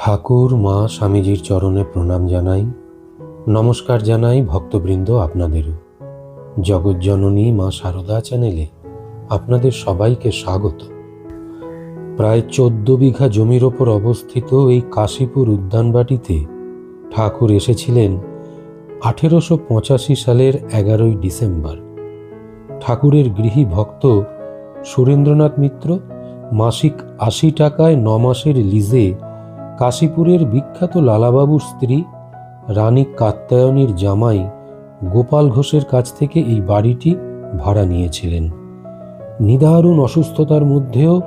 ঠাকুর, মা, স্বামীজির চরণে প্রণাম জানাই। নমস্কার জানাই ভক্তবৃন্দ আপনাদেরও। জগজ্জননী মা সারদা চ্যানেলে আপনাদের সবাইকে স্বাগত। প্রায় চোদ্দ বিঘা জমির ওপর অবস্থিত এই কাশীপুর উদ্যানবাটিতে ঠাকুর এসেছিলেন আঠেরোশো পঁচাশি সালের এগারোই ডিসেম্বর। ঠাকুরের গৃহী ভক্ত সুরেন্দ্রনাথ মিত্র মাসিক আশি টাকায় ন মাসের লিজে কাশীপুরের বিখ্যাত লালাবাবুর স্ত্রী রানী কাত্যায়নীর জামাই গোপাল ঘোষের কাছ থেকে এই বাড়িটি ভাড়া নিয়েছিলেন। নিদারুণ অসুস্থতার মধ্যেও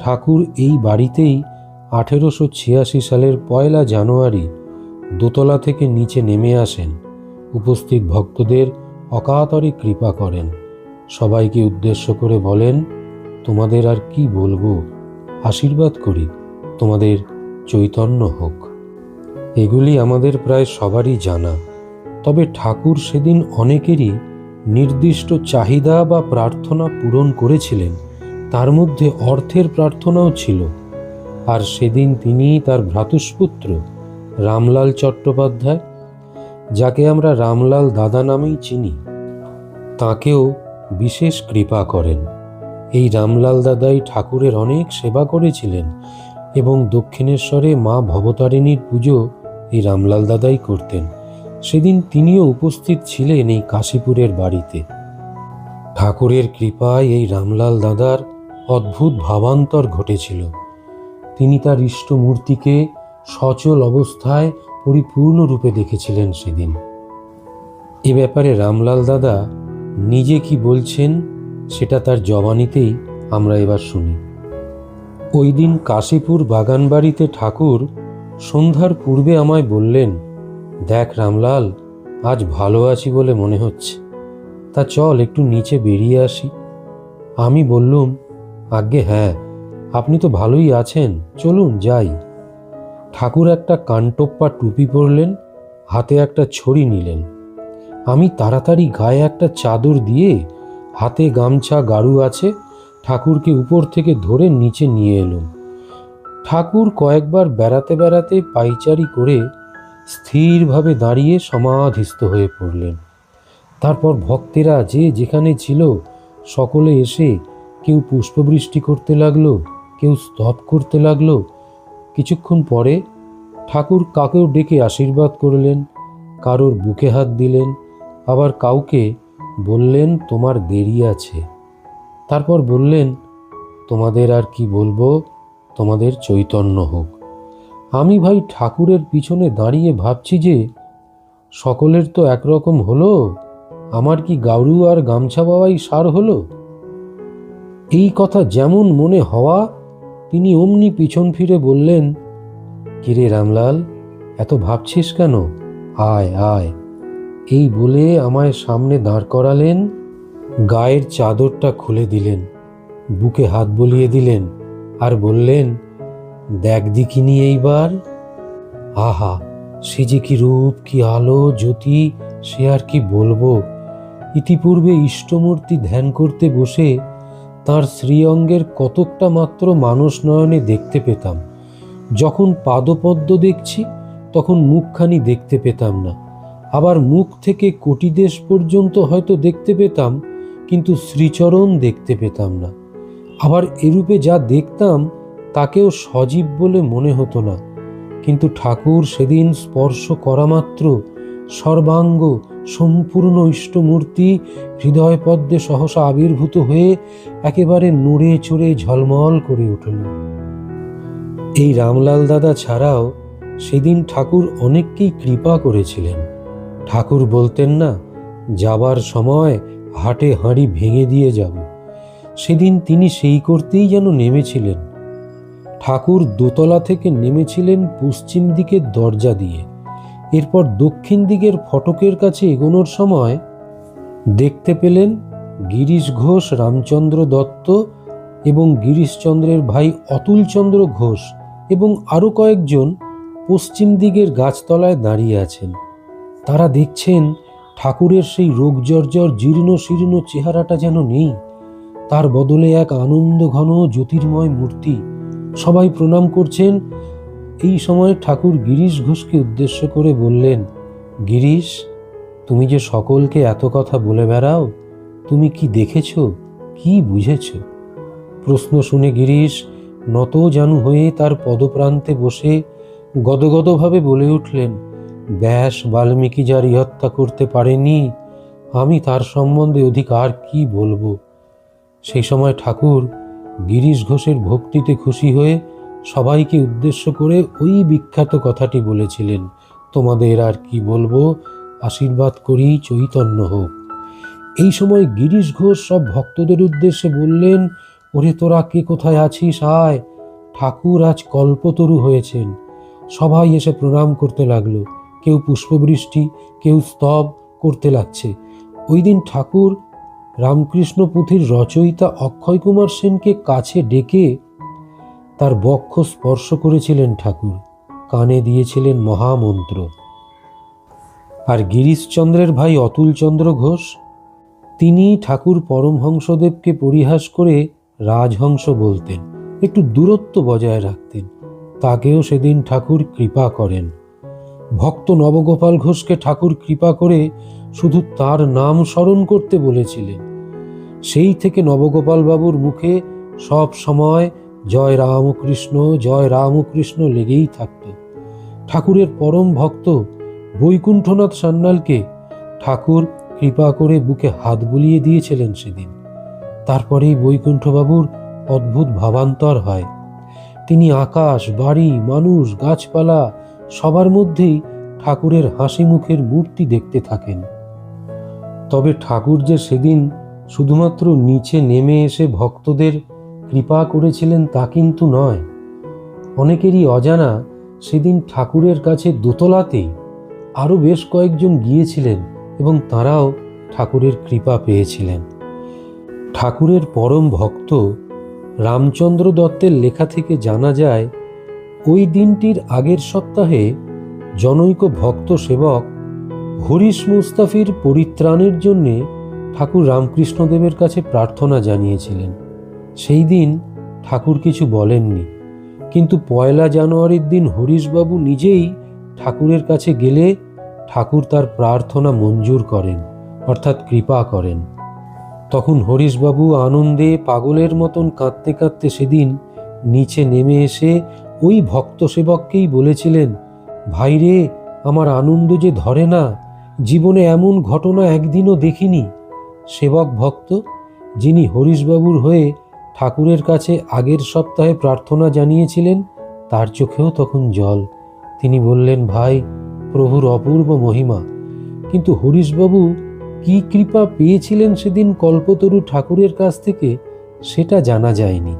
ঠাকুর এই বাড়িতেই আঠেরোশো ছিয়াশি সালের পয়লা জানুয়ারি দোতলা থেকে নিচে নেমে আসেন। উপস্থিত ভক্তদের অকাতরে কৃপা করেন। সবাইকে উদ্দেশ্য করে বলেন, তোমাদের আর কি বলব? আশীর্বাদ করি। তোমাদের চৈতন্য হোক। এগুলি আমাদের প্রায় সবারই জানা। তবে ঠাকুর সেদিন অনেকেরই নির্দিষ্ট চাহিদা বা প্রার্থনা পূরণ করেছিলেন, তার মধ্যে অর্থের প্রার্থনাও ছিল। আর সেদিন তিনি তার ভ্রাতুষ্পুত্র, রামলাল চট্টোপাধ্যায়, যাকে আমরা রামলাল দাদা নামেই চিনি। তাকেও বিশেষ কৃপা করেন। এই রামলাল দাদাই ঠাকুরের অনেক সেবা করেছিলেন এবং দক্ষিণেশ্বরে মা ভবতারিণীর পুজো এই রামলাল দাদাই করতেন। সেদিন তিনিও উপস্থিত ছিলেন এই কাশীপুরের বাড়িতে। ঠাকুরের কৃপায় এই রামলাল দাদার অদ্ভুত ভাবান্তর ঘটেছিল। তিনি তার ইষ্টমূর্তিকে সচল অবস্থায় পরিপূর্ণরূপে দেখেছিলেন সেদিন। এ ব্যাপারে রামলাল দাদা নিজে কি বলছেন সেটা তার জবানিতেই আমরা এবার শুনি। ওই দিন কাশীপুর বাগানবাড়িতে ঠাকুর সন্ধ্যার পূর্বে আমায় বললেন, দেখ রামলাল, আজ ভালো আছি বলে মনে হচ্ছে। তা চল একটু নিচে বেরিয়ে আসি। আমি বললুম, আজ্ঞে হ্যাঁ আপনি তো ভালোই আছেন, চলুন যাই। ঠাকুর একটা কানটোপ্পা টুপি পরলেন, হাতে একটা ছড়ি নিলেন। আমি তাড়াতাড়ি গায়ে একটা চাদর দিয়ে হাতে গামছা গাড়ু আছে ঠাকুরকে উপর থেকে ধরে নিচে নিয়ে এলুম। ঠাকুর কয়েকবার বেড়াতে বেড়াতে পাইচারি করে স্থিরভাবে দাঁড়িয়ে সমাধিস্থ হয়ে পড়লেন। তারপর ভক্তেরা যে যেখানে ছিল, সকলে এসে কেউ পুষ্পবৃষ্টি করতে লাগল, কেউ স্তব করতে লাগল। কিছুক্ষণ পরে ঠাকুর কাকেও ডেকে আশীর্বাদ করলেন, কারোর বুকে হাত দিলেন, আবার কাউকে বললেন, তোমার দেরি আছে। তারপর বললেন, তোমাদের আর কি বলব? তোমাদের চৈতন্য হোক। আমি ভাই ঠাকুরের পিছনে দাঁড়িয়ে ভাবছি যে, সকলের তো একরকম হলো, আমার কি গাউরু আর গামছা বাবাই সার হলো? এই কথা যেমন মনে হওয়া, তিনি অমনি পিছন ফিরে বললেন কিরে রামলাল, এত ভাবছিস কেন? আয় আয়। এই বলে আমায় সামনে দাঁড় করালেন। গায়ের চাদরটা খুলে দিলেন, বুকে হাত বলিয়ে দিলেন আর বললেন, দেখ দিকিনি এইবার। আহা, সে যে কি রূপ, কি আলো, জ্যোতি, সে আর কি বলব। ইতিপূর্বে ইষ্টমূর্তি ধ্যান করতে বসে তার শ্রীঅঙ্গের কতকটা মাত্র মানুষ নয়নে দেখতে পেতাম। যখন পাদপদ্ম দেখছি, তখন মুখখানি দেখতে পেতাম না। আবার মুখ থেকে কোটিদেশ পর্যন্ত হয়তো দেখতে পেতাম কিন্তু শ্রীচরণ দেখতে পেতাম না। আবার এরূপে যা দেখতাম, তাকেও সজীব বলে মনে হতো না। কিন্তু ঠাকুর সেদিন স্পর্শ করা মাত্র সর্বাঙ্গ সম্পূর্ণ ইষ্টমূর্তি হৃদয় পদ্মে সহসা আবির্ভূত হয়ে একেবারে নড়ে চড়ে ঝলমল করে উঠল। এই রামলাল দাদা ছাড়াও সেদিন ঠাকুর অনেককেই কৃপা করেছিলেন। ঠাকুর বলতেন না, যাবার সময় হাটে হাঁড়ি ভেঙে দিয়ে যাব। সেদিন তিনি সেই করতেই যেন নেমেছিলেন। ঠাকুর দোতলা থেকে নেমেছিলেন পশ্চিম দিকের দরজা দিয়ে। এরপর দক্ষিণ দিকের ফটকের কাছে এগোনোর সময় দেখতে পেলেন গিরিশ ঘোষ, রামচন্দ্র দত্ত এবং গিরিশচন্দ্রের ভাই অতুলচন্দ্র ঘোষ এবং আরও কয়েকজন পশ্চিম দিকের গাছতলায় দাঁড়িয়ে আছেন। তারা দেখছেন ঠাকুরের সেই রোগজর্জর জীর্ণ শীর্ণ চেহারাটা যেন নেই, তার বদলে এক আনন্দ ঘন জ্যোতির্ময় মূর্তি। সবাই প্রণাম করছেন। এই সময় ঠাকুর গিরিশ ঘোষকে উদ্দেশ্য করে বললেন, গিরিশ, তুমি যে সকলকে এত কথা বলে বেড়াও, তুমি কি দেখেছ? কি বুঝেছ? প্রশ্ন শুনে গিরিশ নত জানু হয়ে তার পদপ্রান্তে বসে গদগদভাবে বলে উঠলেন ব্যাস বাল্মীকি যার ইহত্যা করতে পারেনি, আমি তার সম্বন্ধে অধিক আর কি বলব? সেই সময় ঠাকুর গিরিশ ঘোষের ভক্তিতে খুশি হয়ে সবাইকে উদ্দেশ্য করে ওই বিখ্যাত কথাটি বলেছিলেন, তোমাদের আর কি বলব? আশীর্বাদ করি চৈতন্য হোক। এই সময় গিরিশ ঘোষ সব ভক্তদের উদ্দেশ্যে বললেন, ওরে তোরা কে কোথায় আছিস আয়? ঠাকুর আজ কল্পতরু হয়েছেন। সবাই এসে প্রণাম করতে লাগল। কেউ পুষ্পবৃষ্টি, কেউ স্তব করতে লাগছে। ওই দিন ঠাকুর রামকৃষ্ণ পুঁথির রচয়িতা অক্ষয় কুমার সেনকে কাছে ডেকে তার বক্ষ স্পর্শ করেছিলেন ঠাকুর। কানে দিয়েছিলেন মহামন্ত্র। আর গিরিশচন্দ্রের ভাই অতুলচন্দ্র ঘোষ তিনি ঠাকুর পরমহংসদেবকে পরিহাস করে রাজহংস বলতেন। একটু দূরত্ব বজায় রাখতেন। তাকেও সেদিন ঠাকুর কৃপা করেন। ভক্ত নবগোপাল ঘোষকে ঠাকুর কৃপা করে শুধু তার নাম স্মরণ করতে বলেছিলেন। সেই থেকে নবগোপাল বাবুর মুখে সব সময় জয় রামকৃষ্ণ জয় রামকৃষ্ণ লেগেই থাকত। ঠাকুরের পরম ভক্ত বৈকুণ্ঠনাথ সান্যালকে ঠাকুর কৃপা করে বুকে হাত বুলিয়ে দিয়েছিলেন সেদিন। তারপরেই বৈকুণ্ঠবাবুর অদ্ভুত ভাবান্তর হয়। তিনি আকাশ, বাড়ি, মানুষ, গাছপালা সবার মধ্যেই ঠাকুরের হাসি মুখের মূর্তি দেখতে থাকেন। তবে ঠাকুর যে সেদিন শুধুমাত্র নিচে নেমে এসে ভক্তদের কৃপা করেছিলেন তা কিন্তু নয়। অনেকেরই অজানা সেদিন ঠাকুরের কাছে দোতলাতেই আরও বেশ কয়েকজন গিয়েছিলেন এবং তারাও ঠাকুরের কৃপা পেয়েছিলেন। ঠাকুরের পরম ভক্ত রামচন্দ্র দত্তের লেখা থেকে জানা যায় ওই দিনটির আগের সপ্তাহে জনৈক ভক্ত সেবক হরিশ মুস্তাফির পরিত্রাণের জন্যে ঠাকুর রামকৃষ্ণদেবের কাছে প্রার্থনা জানিয়েছিলেন। সেই দিন ঠাকুর কিছু বলেননি, কিন্তু পয়লা জানুয়ারির দিন হরিশবাবু নিজেই ঠাকুরের কাছে গেলে ঠাকুর তার প্রার্থনা মঞ্জুর করেন, অর্থাৎ কৃপা করেন। তখন হরিশবাবু আনন্দে পাগলের মতন কাঁদতে কাঁদতে সেদিন নিচে নেমে এসে ওই ভক্ত সেবককেই বলেছিলেন ভাইরে আমার আনন্দ যে ধরে না, জীবনে এমন ঘটনা একদিনও দেখিনি। সেবক ভক্ত, যিনি হরিশবাবুর হয়ে ঠাকুরের কাছে আগের সপ্তাহে প্রার্থনা জানিয়েছিলেন, তার চোখেও তখন জল। তিনি বললেন, ভাই, প্রভুর অপূর্ব মহিমা, কিন্তু হরিশবাবু কি কৃপা পেয়েছিলেন সেদিন কল্পতরু ঠাকুরের কাছ থেকে, সেটা জানা যায়নি।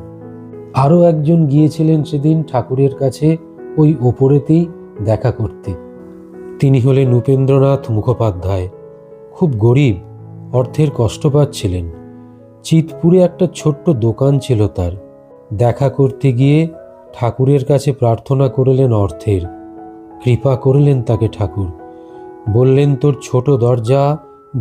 আরও একজন গিয়েছিলেন সেদিন ঠাকুরের কাছে ওই ওপরেতেই দেখা করতে। তিনি হলেন উপেন্দ্রনাথ মুখোপাধ্যায়। খুব গরিব, অর্থের কষ্ট পাচ্ছিলেন। চিতপুরে একটা ছোট্ট দোকান ছিল তার। দেখা করতে গিয়ে ঠাকুরের কাছে প্রার্থনা করলেন অর্থের। কৃপা করলেন তাকে ঠাকুর। বললেন, তোর ছোট দরজা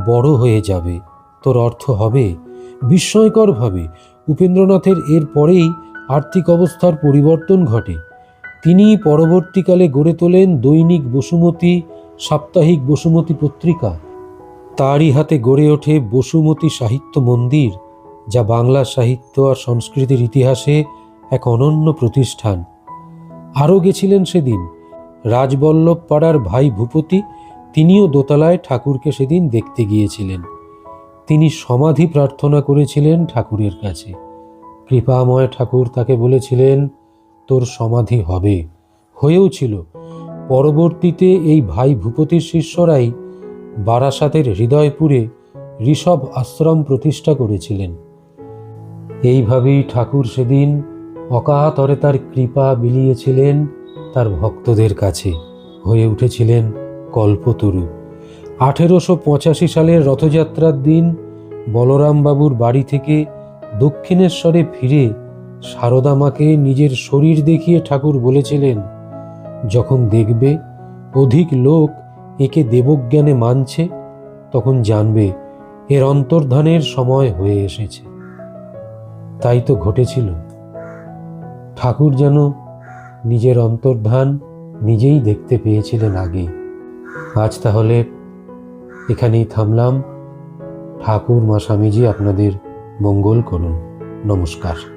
বড় হয়ে যাবে। তোর অর্থ হবে বিস্ময়করভাবে উপেন্দ্রনাথের এর পরেই আর্থিক অবস্থার পরিবর্তন ঘটে। তিনি পরবর্তীকালে গড়ে তোলেন দৈনিক বসুমতী, সাপ্তাহিক বসুমতী পত্রিকা। তারই হাতে গড়ে ওঠে বসুমতী সাহিত্য মন্দির, যা বাংলা সাহিত্য আর সংস্কৃতির ইতিহাসে এক অনন্য প্রতিষ্ঠান। আরও গেছিলেন সেদিন রাজবল্লভ পাড়ার ভাই ভূপতি, তিনিও দোতলায় ঠাকুরকে সেদিন দেখতে গিয়েছিলেন। তিনি সমাধি প্রার্থনা করেছিলেন ঠাকুরের কাছে। কৃপাময় ঠাকুর তাকে বলেছিলেন, তোর সমাধি হবে। হয়েও ছিল। পরবর্তীতে এই ভাই ভূপতির শিষ্যরাই বারাসাতের হৃদয়পুরে ঋষভ আশ্রম প্রতিষ্ঠা করেছিলেন। এইভাবেই ঠাকুর সেদিন অকাতরে তার কৃপা বিলিয়েছিলেন তার ভক্তদের কাছে। হয়ে উঠেছিলেন কল্পতরু। আঠেরোশো পঁচাশি সালের রথযাত্রার দিন বলরামবাবুর বাড়ি থেকে দক্ষিণেশ্বরে ফিরে সারদা মাকে নিজের শরীর দেখিয়ে ঠাকুর বলেছিলেন, যখন দেখবে অধিক লোক একে দেবজ্ঞানে মানছে, তখন জানবে এর অন্তর্ধানের সময় হয়ে এসেছে। তাই তো ঘটেছিল। ঠাকুর যেন নিজের অন্তর্ধান নিজেই দেখতে পেয়েছিলেন আগে। আজ তাহলে এখানেই থামলাম। ঠাকুর মা স্বামীজি আপনাদের মঙ্গল করুন। নমস্কার।